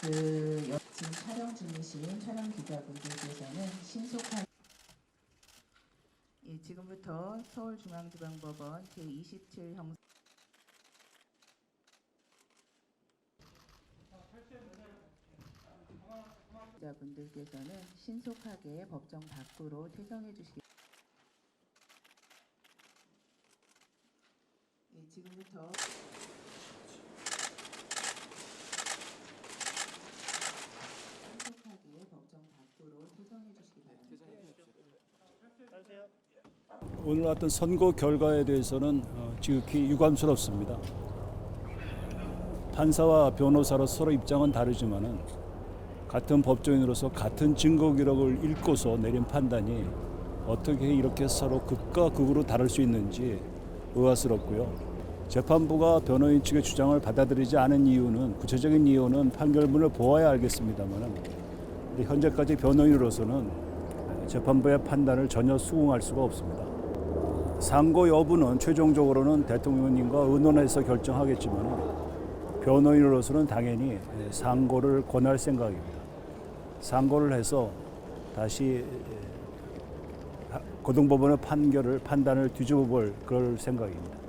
그 여- 지금 촬영 중이신 촬영 기자분들께서는 신속하게 예, 지금부터 서울중앙지방법원 제27 형사 기자분들께서는 신속하게 법정 밖으로 퇴정해 주시기 예, 지금부터 신속하게 법정 밖으로 퇴정해 주시기 바랍니다. 오늘 어떤 선거 결과에 대해서는 어, 지극히 유감스럽습니다. 판사와 변호사로 서로 입장은 다르지만은 같은 법조인으로서 같은 증거 기록을 읽고서 내린 판단이 어떻게 이렇게 서로 극과 극으로 다를 수 있는지 의아스럽고요. 재판부가 변호인 측의 주장을 받아들이지 않은 이유는 구체적인 이유는 판결문을 보아야 알겠습니다만은 현재까지 변호인으로서는 재판부의 판단을 전혀 수긍할 수가 없습니다. 상고 여부는 최종적으로는 대통령님과 의논해서 결정하겠지만 변호인으로서는 당연히 상고를 권할 생각입니다. 상고를 해서 다시 고등법원의 판결을 판단을 뒤집어 볼 그럴 생각입니다.